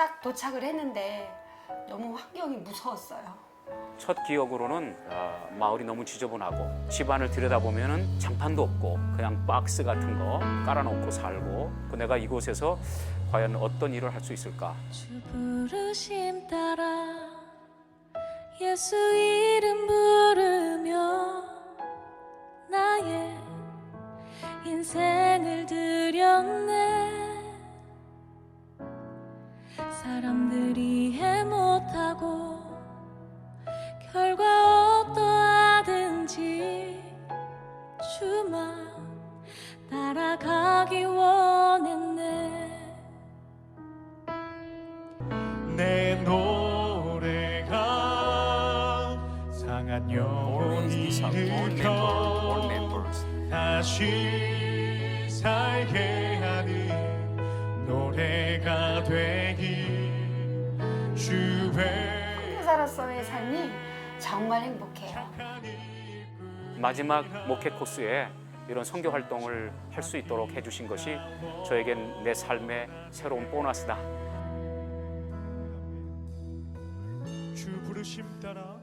딱 도착을 했는데 너무 환경이 무서웠어요. 첫 기억으로는 아, 마을이 너무 지저분하고 집안을 들여다보면 장판도 없고 그냥 박스 같은 거 깔아놓고 살고 그 내가 이곳에서 과연 어떤 일을 할 수 있을까 주 부르심 따라 예수 이름 부르며 나의 인생을 드렸네 사람들이 해 못하고 결과 어떠하든지 주만 따라가기 원했네. 내 노래가 상한 영혼이 일으켜 다시 살게 하는 노래가 되기 살았어의 삶이 정말 행복해요. 마지막 목회 코스에 이런 선교 활동을 할 수 있도록 해주신 것이 저에겐 내 삶의 새로운 보너스다 주 부르심 따라